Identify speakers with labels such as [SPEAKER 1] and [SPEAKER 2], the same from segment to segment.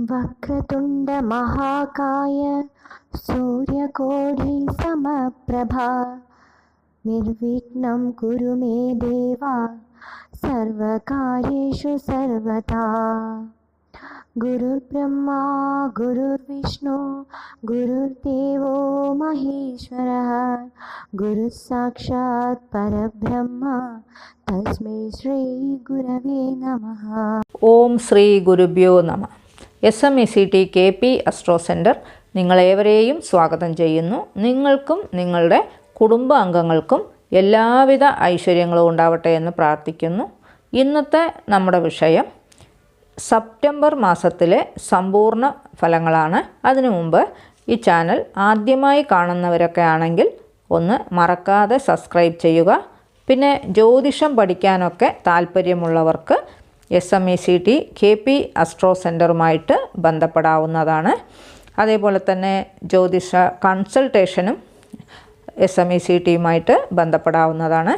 [SPEAKER 1] वक्रतुंड वक्रतुण्डमहाकाय सूर्यकोढिसमप्रभा निर्विघ्न कुरु मे देवा सर्वकार्येषु सर्वदा गुरुर्ब्रह्मा, गुरुर्विष्णु, गुरुर्देवो महेश्वरः। गुरुः परब्रह्म, तस्मै श्रीगुरवे नमः।
[SPEAKER 2] श्री श्रीगुरुभ्यो नमः। S M E C T K P astro centre നിങ്ങളേവരെയും സ്വാഗതം ചെയ്യുന്നു. നിങ്ങൾക്കും നിങ്ങളുടെ കുടുംബ അംഗങ്ങൾക്കും എല്ലാവിധ ഐശ്വര്യങ്ങളും ഉണ്ടാവട്ടെ എന്ന് പ്രാർത്ഥിക്കുന്നു. ഇന്നത്തെ നമ്മുടെ വിഷയം സെപ്റ്റംബർ മാസത്തിലെ സമ്പൂർണ ഫലങ്ങളാണ്. അതിനു മുമ്പ് ഈ ചാനൽ ആദ്യമായി കാണുന്നവരൊക്കെ ആണെങ്കിൽ ഒന്ന് മറക്കാതെ സബ്സ്ക്രൈബ് ചെയ്യുക. പിന്നെ ജ്യോതിഷം പഠിക്കാനൊക്കെ താല്പര്യമുള്ളവർക്ക് S M E C T K P astro സെന്ററുമായിട്ട് ബന്ധപ്പെടാവുന്നതാണ്. അതേപോലെ തന്നെ ജ്യോതിഷ കൺസൾട്ടേഷനും എസ് എം ഇ സി ടിയുമായിട്ട് ബന്ധപ്പെടാവുന്നതാണ്.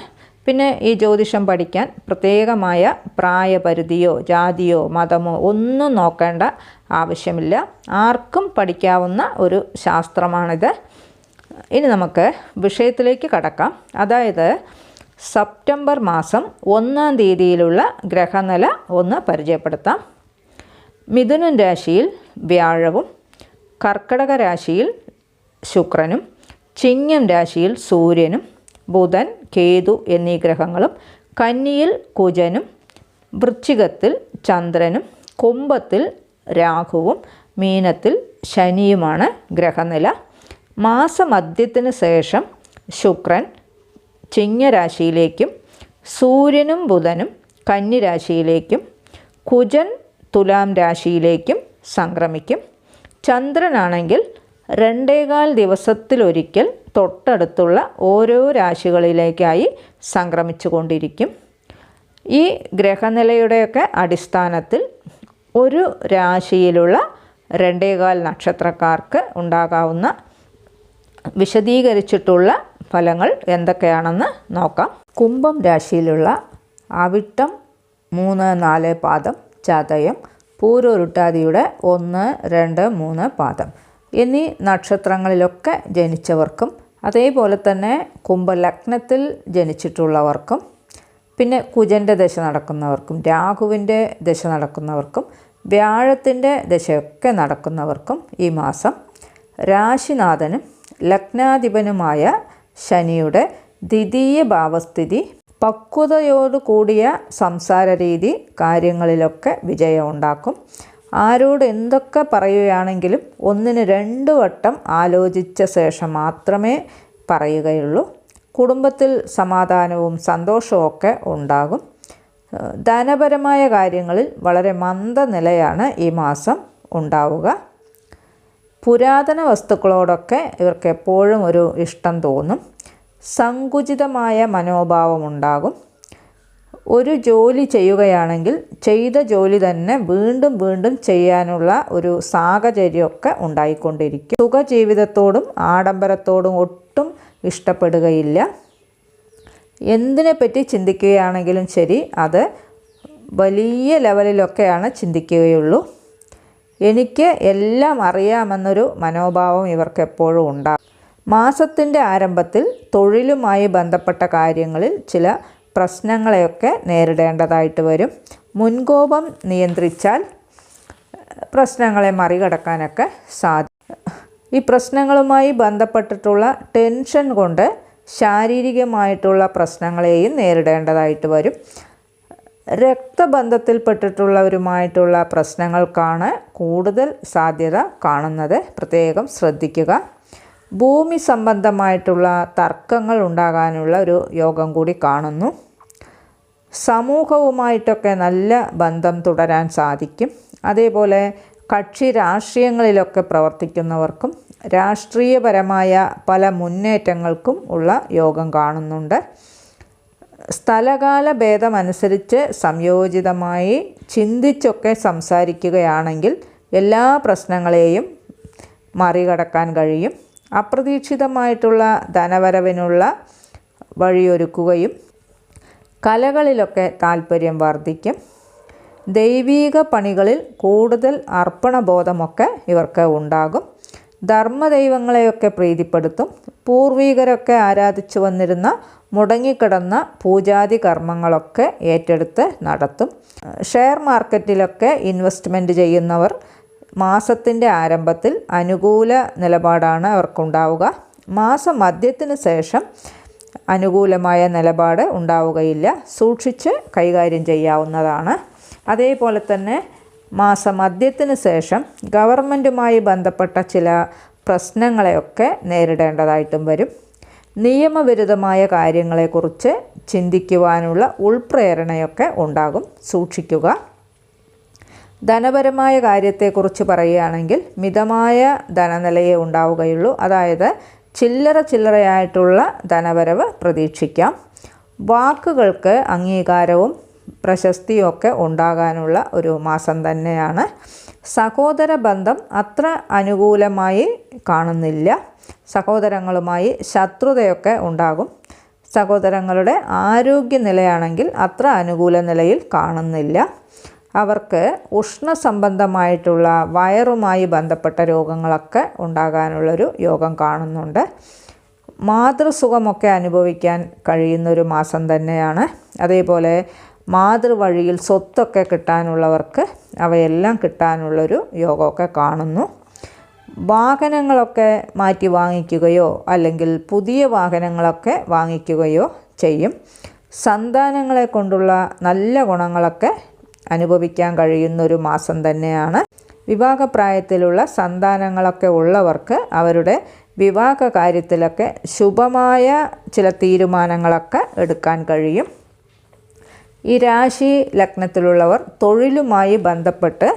[SPEAKER 2] പിന്നെ ഈ ജ്യോതിഷം പഠിക്കാൻ പ്രത്യേകമായ പ്രായപരിധിയോ ജാതിയോ മതമോ ഒന്നും നോക്കേണ്ട ആവശ്യമില്ല. ആർക്കും പഠിക്കാവുന്ന ഒരു ശാസ്ത്രമാണിത്. ഇനി നമുക്ക് വിഷയത്തിലേക്ക് കടക്കാം. അതായത് സെപ്റ്റംബർ മാസം ഒന്നാം തീയതിയിലുള്ള ഗ്രഹനില ഒന്ന് പരിചയപ്പെടുത്താം. മിഥുനൻ രാശിയിൽ വ്യാഴവും കർക്കടക രാശിയിൽ ശുക്രനും ചിങ്ങം രാശിയിൽ സൂര്യനും ബുധൻ കേതു എന്നീ ഗ്രഹങ്ങളും കന്നിയിൽ കുജനും വൃശ്ചികത്തിൽ ചന്ദ്രനും കുംഭത്തിൽ രാഹുവും മീനത്തിൽ ശനിയുമാണ് ഗ്രഹനില. മാസമധ്യത്തിന് ശേഷം ശുക്രൻ ചിങ്ങരാശിയിലേക്കും സൂര്യനും ബുധനും കന്നിരാശിയിലേക്കും കുജൻ തുലാം രാശിയിലേക്കും സംക്രമിക്കും. ചന്ദ്രനാണെങ്കിൽ രണ്ടേകാൽ ദിവസത്തിലൊരിക്കൽ തൊട്ടടുത്തുള്ള ഓരോ രാശികളിലേക്കായി സംക്രമിച്ചു കൊണ്ടിരിക്കും ഈ ഗ്രഹനിലയുടെയൊക്കെ അടിസ്ഥാനത്തിൽ ഒരു രാശിയിലുള്ള രണ്ടേകാൽ നക്ഷത്രക്കാർക്ക് ഉണ്ടാകാവുന്ന വിശദീകരിച്ചിട്ടുള്ള ഫലങ്ങൾ എന്തൊക്കെയാണെന്ന് നോക്കാം. കുംഭം രാശിയിലുള്ള അവിട്ടം മൂന്ന് നാല് പാദം ചതയം പൂരോരുട്ടാതിയുടെ ഒന്ന് രണ്ട് മൂന്ന് പാദം എന്നീ നക്ഷത്രങ്ങളിലൊക്കെ ജനിച്ചവർക്കും അതേപോലെ തന്നെ കുംഭലഗ്നത്തിൽ ജനിച്ചിട്ടുള്ളവർക്കും പിന്നെ കുജന്റെ ദശ നടക്കുന്നവർക്കും രാഹുവിന്റെ ദശ നടക്കുന്നവർക്കും വ്യാഴത്തിന്റെ ദശയൊക്കെ നടക്കുന്നവർക്കും ഈ മാസം രാശിനാഥനും ലഗ്നാധിപനുമായ ശനിയുടെ ദ്വിതീയ ഭാവസ്ഥിതി പക്വതയോട് കൂടിയ സംസാര രീതി കാര്യങ്ങളിലൊക്കെ വിജയം ഉണ്ടാക്കും ആരോട് എന്തൊക്കെ പറയുകയാണെങ്കിലും ഒന്നിന് രണ്ട് വട്ടം ആലോചിച്ച ശേഷം മാത്രമേ പറയുകയുള്ളൂ. കുടുംബത്തിൽ സമാധാനവും സന്തോഷവും ഒക്കെ ഉണ്ടാകും. ധനപരമായ കാര്യങ്ങളിൽ വളരെ മന്ദനിലയാണ് ഈ മാസം ഉണ്ടാവുക. പുരാതന വസ്തുക്കളോടൊക്കെ ഇവർക്ക് എപ്പോഴും ഒരു ഇഷ്ടം തോന്നും. സങ്കുചിതമായ മനോഭാവമുണ്ടാകും. ഒരു ജോലി ചെയ്യുകയാണെങ്കിൽ ചെയ്ത ജോലി തന്നെ വീണ്ടും വീണ്ടും ചെയ്യാനുള്ള ഒരു സാഹചര്യമൊക്കെ ഉണ്ടായിക്കൊണ്ടിരിക്കും. സുഖജീവിതത്തോടും ആഡംബരത്തോടും ഒട്ടും ഇഷ്ടപ്പെടുകയില്ല. എന്തിനെപ്പറ്റി ചിന്തിക്കുകയാണെങ്കിലും ശരി അത് വലിയ ലെവലിലൊക്കെയാണ് ചിന്തിക്കുകയുള്ളൂ. എനിക്ക് എല്ലാം അറിയാമെന്നൊരു മനോഭാവം ഇവർക്ക് എപ്പോഴും ഉണ്ടാകും മാസത്തിന്റെ ആരംഭത്തിൽ തൊഴിലുമായി ബന്ധപ്പെട്ട കാര്യങ്ങളിൽ ചില പ്രശ്നങ്ങളെയൊക്കെ നേരിടേണ്ടതായിട്ട് വരും. മുൻകോപം നിയന്ത്രിച്ചാൽ പ്രശ്നങ്ങളെ മറികടക്കാനൊക്കെ സാധിക്കും ഈ പ്രശ്നങ്ങളുമായി ബന്ധപ്പെട്ടിട്ടുള്ള ടെൻഷൻ കൊണ്ട് ശാരീരികമായിട്ടുള്ള പ്രശ്നങ്ങളെയും നേരിടേണ്ടതായിട്ട് വരും. രക്തബന്ധത്തിൽപ്പെട്ടിട്ടുള്ളവരുമായിട്ടുള്ള പ്രശ്നങ്ങൾക്കാണ് കൂടുതൽ സാധ്യത കാണുന്നത്. പ്രത്യേകം ശ്രദ്ധിക്കുക. ഭൂമി സംബന്ധമായിട്ടുള്ള തർക്കങ്ങൾ ഉണ്ടാകാനുള്ള ഒരു യോഗം കൂടി കാണുന്നു. സമൂഹവുമായിട്ടൊക്കെ നല്ല ബന്ധം തുടരാൻ സാധിക്കും. അതേപോലെ കക്ഷി രാഷ്ട്രീയങ്ങളിലൊക്കെ പ്രവർത്തിക്കുന്നവർക്കും രാഷ്ട്രീയപരമായ പല മുന്നേറ്റങ്ങൾക്കും ഉള്ള യോഗം കാണുന്നുണ്ട്. സ്ഥലകാല ഭേദമനുസരിച്ച് സംയോജിതമായി ചിന്തിച്ചൊക്കെ സംസാരിക്കുകയാണെങ്കിൽ എല്ലാ പ്രശ്നങ്ങളെയും മറികടക്കാൻ കഴിയും. അപ്രതീക്ഷിതമായിട്ടുള്ള ധനവരവിനുള്ള വഴിയൊരുക്കുകയും കലകളിലൊക്കെ താല്പര്യം വർദ്ധിക്കും. ദൈവീക പണികളിൽ കൂടുതൽ അർപ്പണബോധമൊക്കെ ഇവർക്ക് ഉണ്ടാകും. ധർമ്മദൈവങ്ങളെയൊക്കെ പ്രീതിപ്പെടുത്തും. പൂർവീകരൊക്കെ ആരാധിച്ചു വന്നിരുന്ന മുടങ്ങിക്കിടന്ന പൂജാതി കർമ്മങ്ങളൊക്കെ ഏറ്റെടുത്ത് നടത്തും. ഷെയർ മാർക്കറ്റിലൊക്കെ ഇൻവെസ്റ്റ്മെന്റ് ചെയ്യുന്നവർ മാസത്തിന്റെ ആരംഭത്തിൽ അനുകൂല നിലപാടാണ് അവർക്കുണ്ടാവുക. മാസമധ്യത്തിന് ശേഷം അനുകൂലമായ നിലപാട് ഉണ്ടാവുകയില്ല. സൂക്ഷിച്ച് കൈകാര്യം ചെയ്യാവുന്നതാണ്. അതേപോലെ തന്നെ മാസമധ്യത്തിന് ശേഷം ഗവൺമെന്റുമായി ബന്ധപ്പെട്ട ചില പ്രശ്നങ്ങളെയൊക്കെ നേരിടേണ്ടതായിട്ടും വരും. നിയമവിരുദ്ധമായ കാര്യങ്ങളെക്കുറിച്ച് ചിന്തിക്കുവാനുള്ള ഉൾപ്രേരണയൊക്കെ ഉണ്ടാകും. സൂക്ഷിക്കുക. ധനപരമായ കാര്യത്തെക്കുറിച്ച് പറയുകയാണെങ്കിൽ മിതമായ ധനനിലയെ ഉണ്ടാവുകയുള്ളൂ. അതായത് ചില്ലറ ചില്ലറയായിട്ടുള്ള ധനവരവ് പ്രതീക്ഷിക്കാം. വാക്കുകൾക്ക് അംഗീകാരവും പ്രശസ്തിയും ഒക്കെ ഉണ്ടാകാനുള്ള ഒരു മാസം തന്നെയാണ്. സഹോദര ബന്ധം അത്ര അനുകൂലമായി കാണുന്നില്ല. സഹോദരങ്ങളുമായി ശത്രുതയൊക്കെ ഉണ്ടാകും. സഹോദരങ്ങളുടെ ആരോഗ്യനിലയാണെങ്കിൽ അത്ര അനുകൂല നിലയിൽ കാണുന്നില്ല. അവർക്ക് ഉഷ്ണസംബന്ധമായിട്ടുള്ള വയറുമായി ബന്ധപ്പെട്ട രോഗങ്ങളൊക്കെ ഉണ്ടാകാനുള്ളൊരു യോഗം കാണുന്നുണ്ട്. മാതൃസുഖമൊക്കെ അനുഭവിക്കാൻ കഴിയുന്നൊരു മാസം തന്നെയാണ്. അതേപോലെ മാതൃവഴിയിൽ സ്വത്തൊക്കെ കിട്ടാനുള്ളവർക്ക് അവയെല്ലാം കിട്ടാനുള്ളൊരു യോഗമൊക്കെ കാണുന്നു. വാഹനങ്ങളൊക്കെ മാറ്റി വാങ്ങിക്കുകയോ അല്ലെങ്കിൽ പുതിയ വാഹനങ്ങളൊക്കെ വാങ്ങിക്കുകയോ ചെയ്യും. സന്താനങ്ങളെ കൊണ്ടുള്ള നല്ല ഗുണങ്ങളൊക്കെ അനുഭവിക്കാൻ കഴിയുന്ന ഒരു മാസം തന്നെയാണ്. വിവാഹപ്രായത്തിലുള്ള സന്താനങ്ങളൊക്കെ ഉള്ളവർക്ക് അവരുടെ വിവാഹ കാര്യത്തിലൊക്കെ ശുഭമായ ചില തീരുമാനങ്ങളൊക്കെ എടുക്കാൻ കഴിയും. ഈ രാശി ലഗ്നത്തിലുള്ളവർ തൊഴിലുമായി ബന്ധപ്പെട്ട്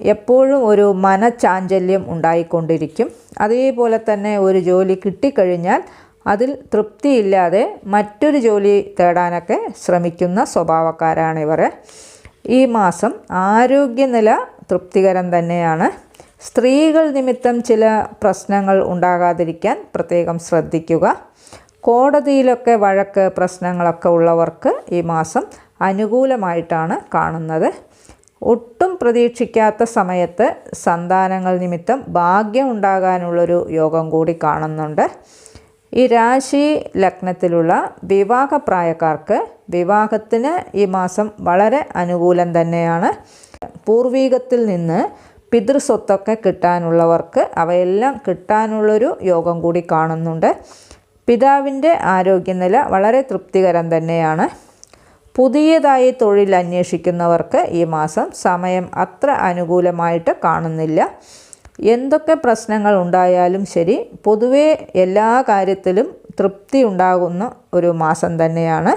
[SPEAKER 2] എപ്പോഴും ഒരു മനചാഞ്ചല്യം ഉണ്ടായിക്കൊണ്ടിരിക്കും. അതേപോലെ തന്നെ ഒരു ജോലി കിട്ടിക്കഴിഞ്ഞാൽ അതിൽ തൃപ്തിയില്ലാതെ മറ്റൊരു ജോലി തേടാനൊക്കെ ശ്രമിക്കുന്ന സ്വഭാവക്കാരാണ് ഇവർ. ഈ മാസം ആരോഗ്യനില തൃപ്തികരം തന്നെയാണ്. സ്ത്രീകൾ നിമിത്തം ചില പ്രശ്നങ്ങൾ ഉണ്ടാകാതിരിക്കാൻ പ്രത്യേകം ശ്രദ്ധിക്കുക. കോടതിയിലൊക്കെ വഴക്ക് പ്രശ്നങ്ങളൊക്കെ ഉള്ളവർക്ക് ഈ മാസം അനുകൂലമായിട്ടാണ് കാണുന്നത്. ഒട്ടും പ്രതീക്ഷിക്കാത്ത സമയത്ത് സന്താനങ്ങൾ നിമിത്തം ഭാഗ്യം ഉണ്ടാകാനുള്ളൊരു യോഗം കൂടി കാണുന്നുണ്ട്. ഈ രാശി ലഗ്നത്തിലുള്ള വിവാഹപ്രായക്കാർക്ക് വിവാഹത്തിന് ഈ മാസം വളരെ അനുകൂലം തന്നെയാണ്. പൂർവീകത്തിൽ നിന്ന് പിതൃസ്വത്തൊക്കെ കിട്ടാനുള്ളവർക്ക് അവയെല്ലാം കിട്ടാനുള്ളൊരു യോഗം കൂടി കാണുന്നുണ്ട്. പിതാവിന്റെ ആരോഗ്യനില വളരെ തൃപ്തികരം തന്നെയാണ്. പുതിയതായി തൊഴിൽ അന്വേഷിക്കുന്നവർക്ക് ഈ മാസം സമയം അത്ര അനുകൂലമായിട്ട് കാണുന്നില്ല. എന്തൊക്കെ പ്രശ്നങ്ങൾ ഉണ്ടായാലും ശരി പൊതുവേ എല്ലാ കാര്യത്തിലും തൃപ്തി ഉണ്ടാകുന്ന ഒരു മാസം തന്നെയാണ്.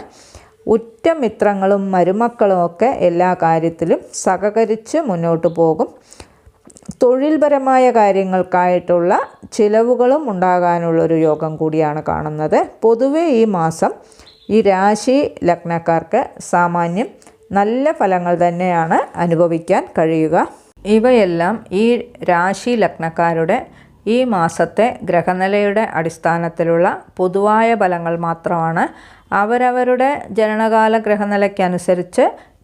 [SPEAKER 2] ഉറ്റ മിത്രങ്ങളും മരുമക്കളും ഒക്കെ എല്ലാ കാര്യത്തിലും സഹകരിച്ച് മുന്നോട്ട് പോകും. തൊഴിൽപരമായ കാര്യങ്ങൾക്കായിട്ടുള്ള ചിലവുകളും ഉണ്ടാകാനുള്ളൊരു യോഗം കൂടിയാണ് കാണുന്നത്. പൊതുവേ ഈ മാസം ഈ രാശി ലഗ്നക്കാർക്ക് സാമാന്യം നല്ല ഫലങ്ങൾ തന്നെയാണ് അനുഭവിക്കാൻ കഴിയുക. ഇവയെല്ലാം ഈ രാശി ലഗ്നക്കാരുടെ ഈ മാസത്തെ ഗ്രഹനിലയുടെ അടിസ്ഥാനത്തിലുള്ള പൊതുവായ ഫലങ്ങൾ മാത്രമാണ്. അവരവരുടെ ജനനകാല ഗ്രഹനിലയ്ക്കനുസരിച്ച്